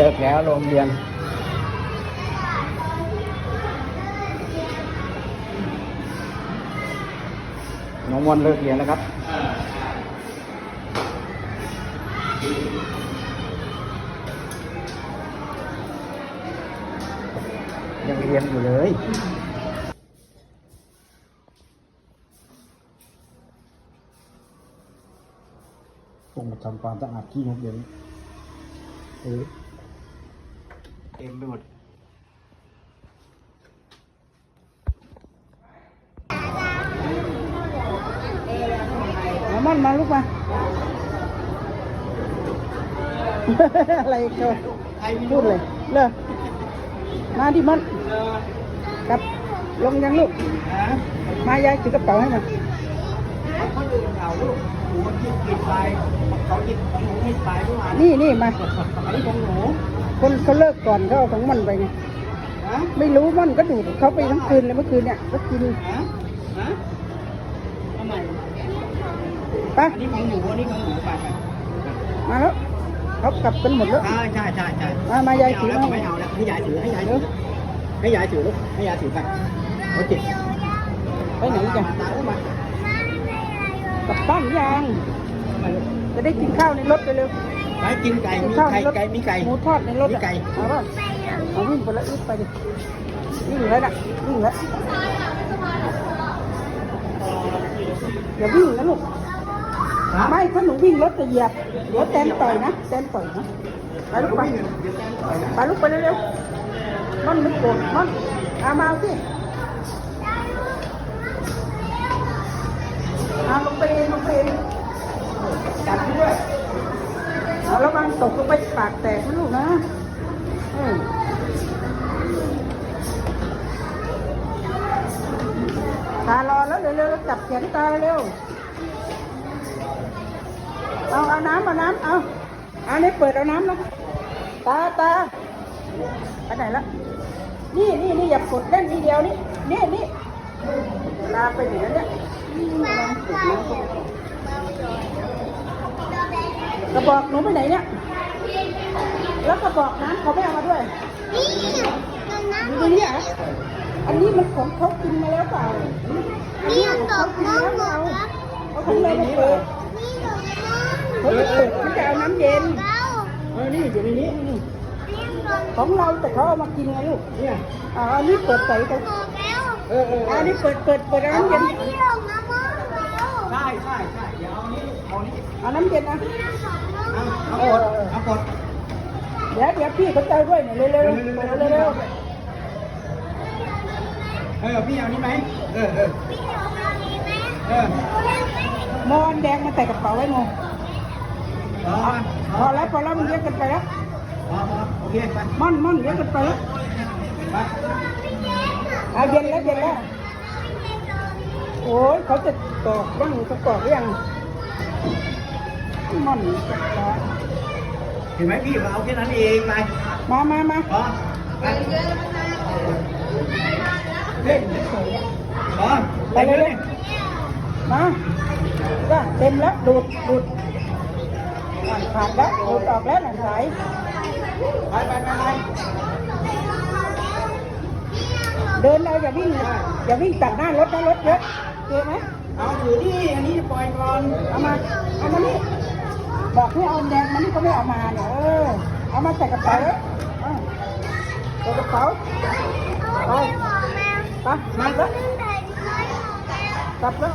เลิกแล้วโรงเรียนน้องมอนเลิกเรียนแล้วครับยังเรียนอยู่เลยคงมาทำความสะอาดที่โรงเรียนเออ เต็มไปหมดมามันมาลูกมา อะไรเกิดพูดเลยเลยมาดิมันกลับลงยังลูก มายายถือกระเป๋าให้มันคนอื่นเขาลูกหนูกินกินไปเขากินของหนูไม่ไปเมื่อวานนี่นี่มาอันนี้ของหนู คนเขาเลิกก่อนเขาเอาของมันไปไงฮะไม่รู้มันก็ดูดเขาไปทั้งคืนเลยเมื่อคืนเนี่ยก็กินฮะฮะทำไมไปอันนี้ของหนูอันนี้ของหนูไปไปมาแล้วเขากลับกันหมดแล้วใช่ใช่ใช่ใช่มามายายถือแล้วมาไม่เอาแล้วให้ยายถือให้ยายถือให้ยายถือลูกให้ยายถือไปโอเคไปไหนกันตาอุ้มมากลับบ้านยังจะได้กินข้าวในรถไปเร็ว ไปกินไก่กินมีข้าวในไก่รถไก่ มีไก่ หมูทอดในรถมีอะไก่เอาป่ะเอาวิ่งไปแล้ววิ่งไปดิวิ่งแล้วน่ะวิ่งแล้วอย่าวิ่งนะลูกไม่ถ้าหนูวิ่งรถจะเหยียบเดี๋ยวแตนต่อยนะแตนต่อยนะไปลูกไปไปลูกไปเร็วๆมันไม่โกรธมันเอามาเอาสิ ตกลงไปปากแตกนะลูกนะเออตารอแล้วเร็วๆจับแขนตาเร็ว เอาเอาน้ำเอาน้ำเอาอานี่เปิดเอาน้ำนะตาตาไปไหนละนี่นี่นี่อย่ากดเล่นทีเดียวนี่นี่นี่ตาไปไหนแล้วเนี่ยกระบอกหนูไปไหนเนี่ย แล้วกระบอกน้ำเขาไม่เอามาด้วยอยู่ตรงนี้เหรออันนี้มันของเขากินมาแล้วเปล่าอันนี้ของเขากินแล้วเปล่าเขาคงเลยมาเปิดเขาจะเปิดเขาจะเอาน้ำเย็นเออนี่อยู่ในนี้นี่ของเราแต่เขาเอามากินไงลูกเนี่ยอ่าอันนี้เปิดใส่กันเออเอออันนี้เปิดเปิดเปิดเอาน้ำเย็นใช่ใช่ใช่เดี๋ยวเอานี้เอานี้เอาน้ำเย็นนะเอาเอากดเอากดเดี๋ยวเดี๋ยวพี่เขาจะเอาด้วยเนี่ยเร็วเร็วเร็วเร็วเร็วเออพี่เอานี้ไหมเออเออเออมอนแดงมาใส่กระเป๋าไว้โมพอพอแล้วพอแล้วมันเยอะเกันไปแล้วพอพอโอเคไปม่อนม่อนเยอะเกันไปแล้วไปเอาเย็นแล้วเย็นแล้วโอ้ยเขาจะกรอกบ้างเขากรอกหรือยังม่อนจะกรอก เห็นไหมพี่เอาแค่นั้นเองไปมามามาพอไปเล่นเฉยพอไปเลยมาก็เต็มแล้วดูดดูดอ่านขาดแล้วดูดออกแล้วหนังสายไปไปไปไปเดินเราอย่าวิ่งอย่าวิ่งตัดหน้ารถนะรถเยอะเจอไหมเอาถือนี่อันนี้ปล่อยก่อนเอามาเอามานี่ บอกให้เอาแดงมันนี่ก็ไม่เอามาเนี่ยเออเอามาใส่กระเป๋าเลยใส่กระเป๋าไปไปมาแล้วจับแล้ว